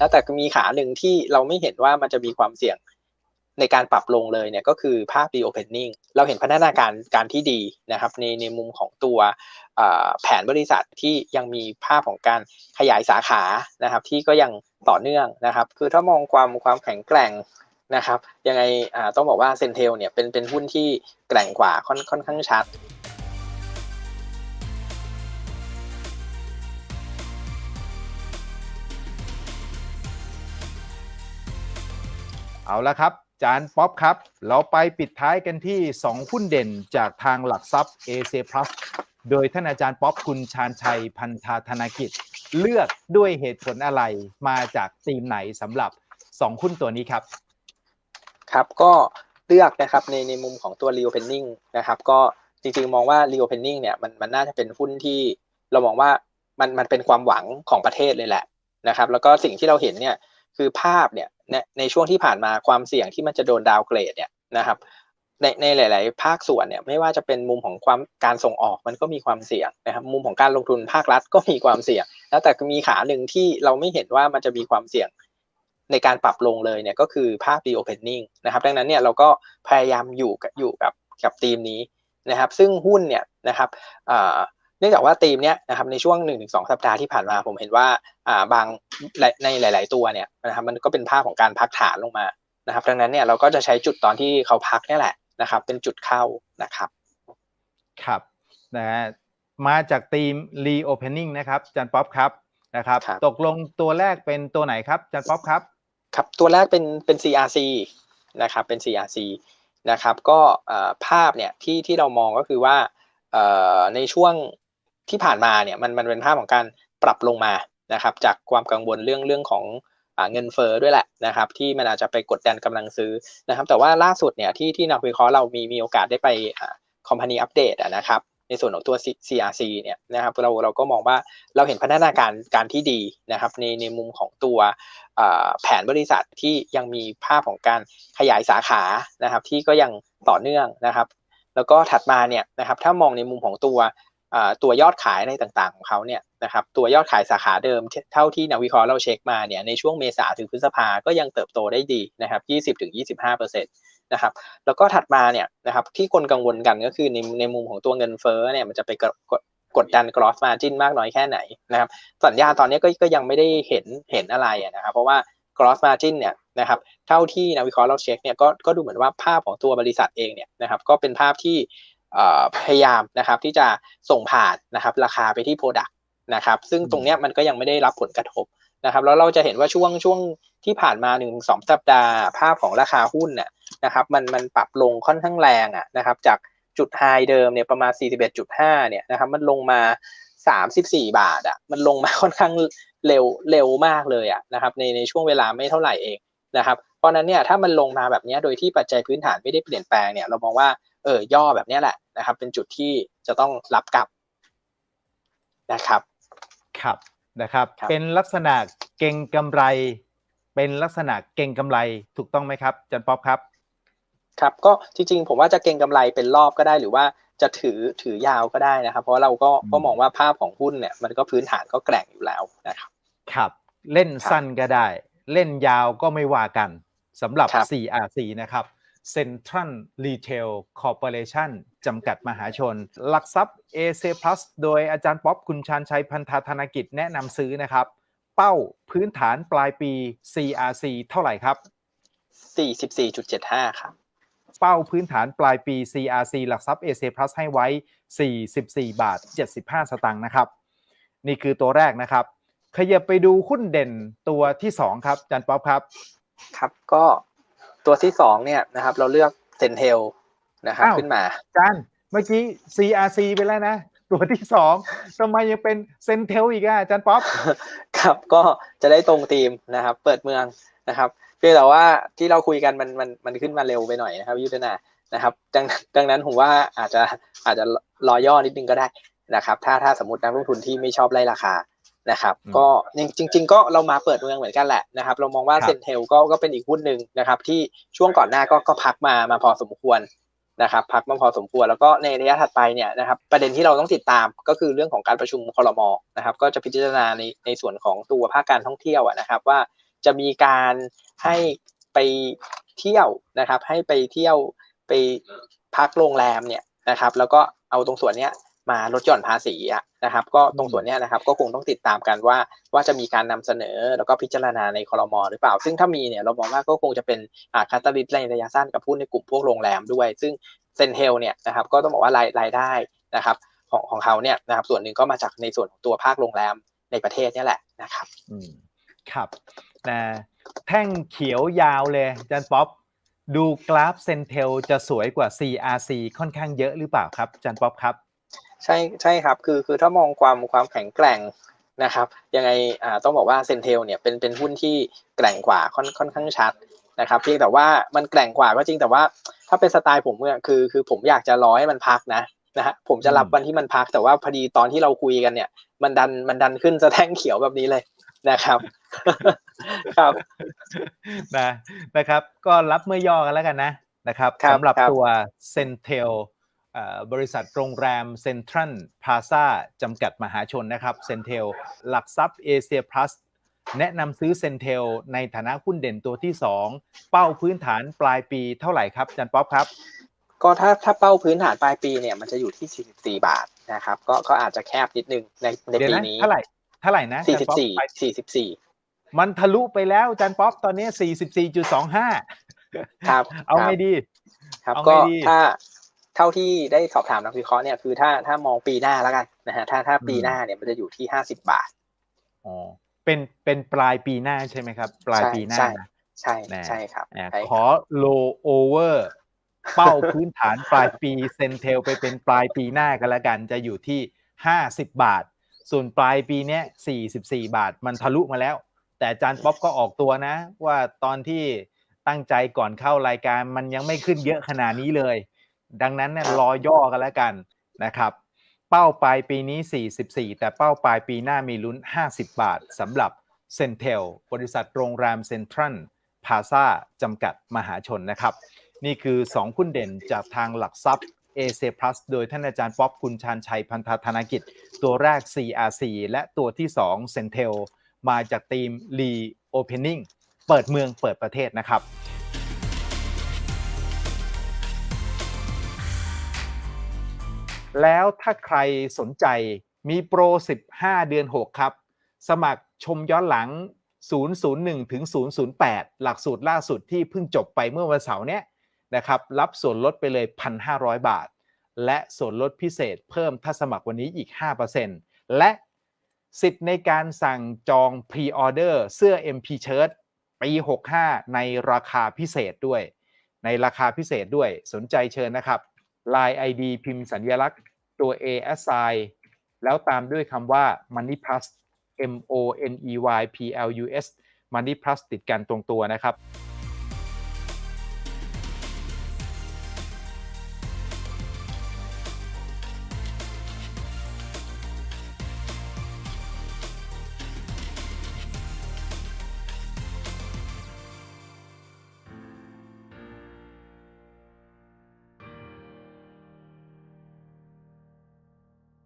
แล้วแต่มีขาหนึ่งที่เราไม่เห็นว่ามันจะมีความเสี่ยงในการปรับลงเลยเนี่ยก็คือภาพ reopening เราเห็นพัฒนาการการที่ดีนะครับในในมุมของตัวแผนบริษัทที่ยังมีภาพของการขยายสาขานะครับที่ก็ยังต่อเนื่องนะครับ คือถ้ามองความความแข็งแกร่งนะครับยังไงต้องบอกว่าเซนเทลเนี่ยเป็นเป็นหุ้นที่แกร่งกว่าค่อนค่อนข้างชัด เอาละครับ จานป๊อปครับ เราไปปิดท้ายกันที่ 2 หุ้นเด่นจากทางหลักทรัพย์ AC Plus โดยท่านอาจารย์ป๊อปคุณชาญชัยพันธาธนากิจ เลือกด้วยเหตุผลอะไรมาจากธีมไหนสำหรับ 2 หุ้นตัวนี้ครับ ครับก็เลือกนะครับในในมุมของตัว reopening นะครับ ก็จริงๆ มองว่า reopening เนี่ยมันมันน่าจะเป็นหุ้นที่เรามองว่ามันมันเป็นความหวังของประเทศเลยแหละนะครับ แล้วก็สิ่งที่เราเห็นเนี่ย คือภาพเนี่ยในช่วงที่ผ่านมาความเสี่ยงที่มันจะโดนดาวเกรดเนี่ยนะครับในในหลาย ๆ ภาคส่วนเนี่ยไม่ว่าจะเป็นมุมของความการส่งออกมันก็มีความเสี่ยงนะครับมุมของการลงทุนภาครัฐก็มีความเสี่ยง แล้วแต่มีขาหนึ่งที่เราไม่เห็นว่ามันจะมีความเสี่ยงในการปรับลงเลยเนี่ยก็คือภาพ reopening นะครับดังนั้นเนี่ยเราก็พยายามอยู่กับอยู่กับกับทีมนี้นะครับ ซึ่งหุ้นเนี่ยนะครับ เนื่องจากว่าทีมเนี้ยนะครับในช่วง1นถึงสสัปดาห์ที่ผ่านมาผมเห็นว่าบางในหลาย ๆ ตัวเนี่ยนะครับมันก็เป็นภาพของการพักฐานลงมานะครับดังนั้นเนี่ยเราก็จะใช้จุดตอนที่เขาพักนี่แหละนะครับ เป็นจุดเข้านะครับครับนะฮะมาจากทีม reopening นะครับจันป๊อปครับนะครับตกลงตัวแรกเป็นตัวไหนครับจันป๊อปครับครับตัวแรกเป็นเป็น CRC นะครับเป็น CRC นะครับก็ภาพเนี่ยที่ที่เรามองก็คือว่าในช่วง ที่ผ่านมาเนี่ยมันมันเป็นภาพของการปรับลงมานะครับ จากความกังวลเรื่องเรื่องของเงินเฟอ้อด้วยแหละนะครับ ที่มันอาจจะไปกดดันกำลังซื้อนะครับ แต่ว่าล่าสุดเนี่ยที่ที่นักวิเคราะห์เรามีมีโอกาสได้ไปคอมพานีอัปเดตนะครับในส่วนของตัว CRC เนี่ยนะครับเราเราก็มองว่าเราเห็นพัฒนาการการที่ดีนะครับในในมุมของตัวแผนบริษัทที่ยังมีภาพของการขยายสาขานะครับที่ก็ยังต่อเนื่องนะครับ แล้วก็ถัดมาเนี่ยนะครับถ้ามองในมุมของตัว ตัวยอดขายในต่างๆของเขาเนี่ยนะครับตัวยอดขายสาขาเดิมเท่าที่นักวิเคราะห์เราเช็คมาเนี่ยในช่วงเมษาถึงพฤษภาก็ยังเติบโตได้ดีนะครับ20-25%นะครับแล้วก็ถัดมาเนี่ยนะครับที่คนกังวลกันก็คือในในมุมของตัวเงินเฟ้อเนี่ยมันจะไปกดดดัน gross margin มากน้อยแค่ไหนนะครับสัญญาตอนนี้ก็ก็ยังไม่ได้เห็นเห็นอะไรนะครับ เพราะว่า gross margin เนี่ยนะครับเท่าที่นักวิเคราะห์เราเช็คเนี่ยก็ก็ดูเหมือนว่าภาพของตัวบริษัทเองเนี่ยนะครับก็เป็นภาพที่ พยายามนะครับที่จะส่งผ่านนะครับราคาไปที่ Product นะครับซึ่งตรงนี้มันก็ยังไม่ได้รับผลกระทบนะครับแล้วเราจะเห็นว่าช่วงช่วงที่ผ่านมาหนึ่งสองสัปดาห์ภาพของราคาหุ้นน่ะนะครับมันมันปรับลงค่อนข้างแรงอะนะครับจากจุดไฮเดิมเนี่ยประมาณ 41.5เนี่ยนะครับมันลงมา 34 บาทอะมันลงมาค่อนข้างเร็วเร็วมากเลยอะนะครับในในช่วงเวลาไม่เท่าไหร่เองนะครับเพราะนั้นเนี่ยถ้ามันลงมาแบบนี้โดยที่ปัจจัยพื้นฐานไม่ได้เปลี่ยนแปลงเนี่ยเรามองว่า เออย่อแบบนี้แหละนะครับ เป็นจุดที่จะต้องรับกลับนะครับครับนะครับ เป็นลักษณะเก่งกำไร เป็นลักษณะเก่งกำไรถูกต้องไหมครับจันป๊อปครับ ครับก็จริงๆ ผมว่าจะเก่งกำไรเป็นรอบก็ได้หรือว่าจะถือถือยาวก็ได้นะครับ เพราะเราก็ก็มองว่าภาพของหุ้นเนี่ยมันก็พื้นฐานก็แกร่งอยู่แล้วนะครับครับเล่นสั้นก็ได้ เล่นยาวก็ไม่ว่ากันสำหรับ 4RC นะครับ Central Retail Corporation จำกัดมหาชน หลักทรัพย์ AC Plus โดยอาจารย์ป๊อปคุณชานชัยพันธาธนกิจแนะนำซื้อนะครับ เป้าพื้นฐานปลายปี CRC เท่าไหร่ครับ 44.75 ครับ เป้าพื้นฐานปลายปี CRC หลักทรัพย์ AC Plus ให้ไว้ 44 บาท 75 สตางค์นะครับ นี่คือตัวแรกนะครับ ขยับไปดูหุ้นเด่นตัวที่ 2 ครับจันป๊อปครับ ครับก็ ตัวที่สองเนี่ยนะครับ เราเลือกเซนเทลนะครับขึ้นมาจันเมื่อกี้ CRC ไปแล้วนะ ตัวที่สองทำไมยังเป็นเซนเทลอีกอะจันป๊อปครับก็จะได้ตรงธีมนะครับ เปิดเมืองนะครับเพียงแต่ว่าที่เราคุยกันมันมันมันขึ้นมาเร็วไปหน่อยนะครับ ยุทธนานะครับ ดังดังนั้นผมว่าอาจจะอาจจะรอย่อนิดนึงก็ได้นะครับ ถ้าถ้าสมมตินักลงทุนที่ไม่ชอบไล่ราคา นะครับก็จริง ๆ ก็เรามาเปิดเมืองเหมือนกันแหละนะครับ เรามองว่าเซนเทลก็ก็เป็นอีกหุ้นหนึ่งนะครับ ที่ช่วงก่อนหน้าก็ก็พักมามาพอสมควรนะครับพักมาพอสมควรแล้วก็ในระยะถัดไปเนี่ยนะครับประเด็นที่เราต้องติดตามก็คือเรื่องของการประชุมคอรมอนะครับ ก็จะพิจารณาในในส่วนของตัวภาคการท่องเที่ยวนะครับ ว่าจะมีการให้ไปเที่ยวนะครับ ให้ไปเที่ยวไปพักโรงแรมเนี่ยนะครับ แล้วก็เอาตรงส่วนเนี้ย มาลดหย่อนภาษีอะนะครับ ก็ตรงส่วนนี้นะครับ ก็คงต้องติดตามกันว่าว่าจะมีการนำเสนอแล้วก็พิจารณาในคลมหรือเปล่า ซึ่งถ้ามีเนี่ยเรามองว่าก็คงจะเป็นอาคาตาลิสในระยะสั้นกับผู้ในกลุ่มพวกโรงแรมด้วย ซึ่งเซนเทลเนี่ยนะครับก็ต้องบอกว่ารายรายได้นะครับ ของของเขาเนี่ยนะครับ ส่วนหนึ่งก็มาจากในส่วนของตัวภาคโรงแรมในประเทศนี่แหละนะครับอืมครับนะแท่งเขียวยาวเลยจารย์ป๊อปดูกราฟเซนเทลจะสวยกว่า CRC ค่อนข้างเยอะหรือเปล่าครับจารย์ป๊อปครับ ใช่ใช่ครับ คือคือถ้ามองความความแข็งแกร่งนะครับ ยังไงอ่าต้องบอกว่าเซนเทลเนี่ยเป็นเป็นหุ้นที่แกร่งกว่าค่อนค่อนข้างชัดนะครับเพียงแต่ว่ามันแกร่งกว่าก็จริงแต่ว่าถ้าเป็นสไตล์ผมเนี่ยคือคือผมอยากจะรอให้มันพักนะนะฮะผมจะรับอืมวันที่มันพักแต่ว่าพอดีตอนที่เราคุยกันเนี่ย มันดันมันดันขึ้นสะแท่งเขียวแบบนี้เลยนะครับครับนะนะครับ ก็รับเมื่อย่อกันแล้วกันนะนะครับครับสำหรับครับตัวเซนเทล บริษัทโรงแรมเซ็นทรัลพลาซ่าจำกัดมหาชนนะครับเซนเทลหลักทรัพย์เอเชียพลัสแนะนำซื้อเซนเทลในฐานะหุ้นเด่นตัวที่ 2 เป้าพื้นฐานปลายปีเท่าไหร่ครับอาจันป๊อปครับ ก็ถ้าถ้าเป้าพื้นฐานปลายปีเนี่ยมันจะอยู่ที่ 44 บาทนะครับ ก็ก็อาจจะแคบนิดนึงในในเดี๋ยวปีนะนี้เท่าไหร่เท่าไหร่นะอาจารย์ป๊อปไป44 44 มันทะลุไปแล้วอาจารย์ป๊อปตอนนี้ 44.25 ครับ เอาครับไงดี ครับเอาไงก็ดีถ้า เท่าที่ได้สอบถามนักวิเคราะห์เนี่ยคือถ้าถ้ามองปีหน้าแล้วกันนะฮะถ้าถ้าปีอืมหน้าเนี่ยมันจะอยู่ที่50บาทอ๋อเป็นเป็นปลายปีหน้าใช่ไหมครับ ปลายใช่ปีหน้าใช่นะใช่แน่ใช่ครับอ่าใช่ขอ low over เป้าพื้นฐานปลายปีเซนเทลไปเป็นปลายปีหน้ากันแล้วกันจะอยู่ที่50บาท ส่วนปลายปีเนี้ย44บาทมันทะลุมาแล้ว แต่อาจารย์ป๊อปก็ออกตัวนะ ว่าตอนที่ตั้งใจก่อนเข้ารายการมันยังไม่ขึ้นเยอะขนาดนี้เลย ดังนั้นเนี่ยรอย่อกันแล้วกันนะครับเป้าปลายปีนี้ 44 แต่เป้าปลายปีหน้ามีลุ้น 50 บาทสำหรับเซนเทลบริษัทโรงแรมเซ็นทรัลพาซาจำกัดมหาชนนะครับ นี่คือ 2 หุ้นเด่นจากทางหลักทรัพย์ a c Plus โดยท่านอาจารย์ป๊อปคุณชานชัยพันธธนกิจ ตัวแรก CRC และตัวที่2 Centel มาจากทีม Reopening เปิดเมืองเปิดประเทศนะครับ แล้วถ้าใครสนใจมีโปร 15 เดือน 6 ครับ สมัครชมย้อนหลัง 001 ถึง 008 หลักสูตรล่าสุดที่เพิ่งจบไปเมื่อวันเสาร์เนี้ยนะครับรับส่วนลดไปเลย 1,500 บาท และส่วนลดพิเศษเพิ่มถ้าสมัครวันนี้อีก 5%และสิทธิ์ในการสั่งจองพรีออเดอร์เสื้อ MP Shirt ปี 65 ในราคาพิเศษด้วย ในราคาพิเศษด้วยสนใจเชิญนะครับ Line ID พิมพ์สัญลักษณ์ตัว A s s i g แล้วตามด้วยคำว่า Money Plus M O N E Y P L U S Money Plus ติดกันตรงตัวนะครับ